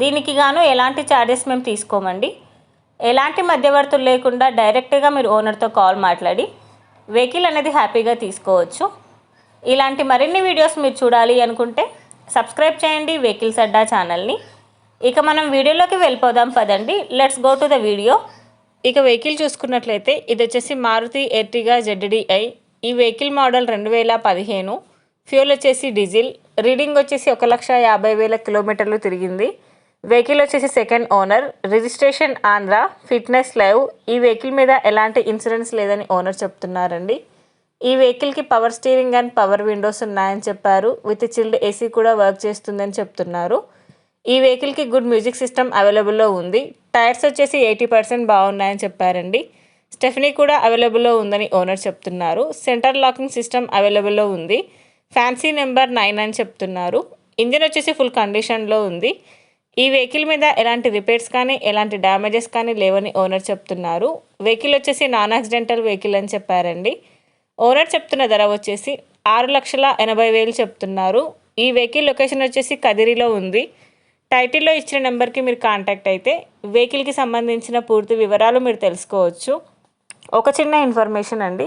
దీనికి గాను ఎలాంటి ఛార్జెస్ మేము తీసుకోమండి. ఎలాంటి మధ్యవర్తులు లేకుండా డైరెక్ట్గా మీరు ఓనర్తో కాల్ మాట్లాడి వెహికల్ అనేది హ్యాపీగా తీసుకోవచ్చు. ఇలాంటి మరిన్ని వీడియోస్ మీరు చూడాలి అనుకుంటే సబ్స్క్రైబ్ చేయండి వెహికల్స్ అడ్డా ఛానల్ని ఇక మనం వీడియోలోకి వెళ్ళిపోదాం పదండి. Let's go to the video ఇక వెహికల్ చూసుకున్నట్లయితే ఇది వచ్చేసి మారుతి ఎర్టిగా జెడ్డిఐ ఈ వెహికల్ మోడల్ రెండు వేల పదిహేను. ఫ్యూల్ వచ్చేసి డీజిల్. రీడింగ్ వచ్చేసి ఒక లక్ష యాభై వేల కిలోమీటర్లు తిరిగింది. వెహికల్ వచ్చేసి second owner registration Andhra fitness live ఈ వెహికల్ మీద ఎలాంటి ఇన్సూరెన్స్ లేదని ఓనర్ చెప్తున్నారండి. ఈ వెహికల్కి power steering and power windows ఉన్నాయని చెప్పారు. విత్ చిల్డ్ ఏసీ కూడా వర్క్ చేస్తుందని చెప్తున్నారు. ఈ వెహికల్కి గుడ్ మ్యూజిక్ సిస్టమ్ అవైలబుల్లో ఉంది. టైర్స్ వచ్చేసి ఎయిటీ పర్సెంట్ బాగున్నాయని చెప్పారండి. స్టెఫనీ కూడా అవైలబుల్లో ఉందని ఓనర్ చెప్తున్నారు. సెంటర్ లాకింగ్ సిస్టమ్ అవైలబుల్లో ఉంది. ఫ్యాన్సీ నెంబర్ నైన్ అని చెప్తున్నారు. ఇంజిన్ వచ్చేసి ఫుల్ కండిషన్లో ఉంది. ఈ వెహికల్ మీద ఎలాంటి రిపేర్స్ కానీ ఎలాంటి డ్యామేజెస్ కానీ లేవని ఓనర్ చెప్తున్నారు. వెహికల్ వచ్చేసి నాన్ యాక్సిడెంటల్ వెహికల్ అని చెప్పారండి. ఓనర్ చెప్తున్న ధర వచ్చేసి ఆరు లక్షల ఎనభై వేలు చెప్తున్నారు. ఈ వెహికల్ లొకేషన్ వచ్చేసి కదిరిలో ఉంది. టైటిల్లో ఇచ్చిన నెంబర్కి మీరు కాంటాక్ట్ అయితే వెహికల్కి సంబంధించిన పూర్తి వివరాలు మీరు తెలుసుకోవచ్చు. ఒక చిన్న ఇన్ఫర్మేషన్ అండి.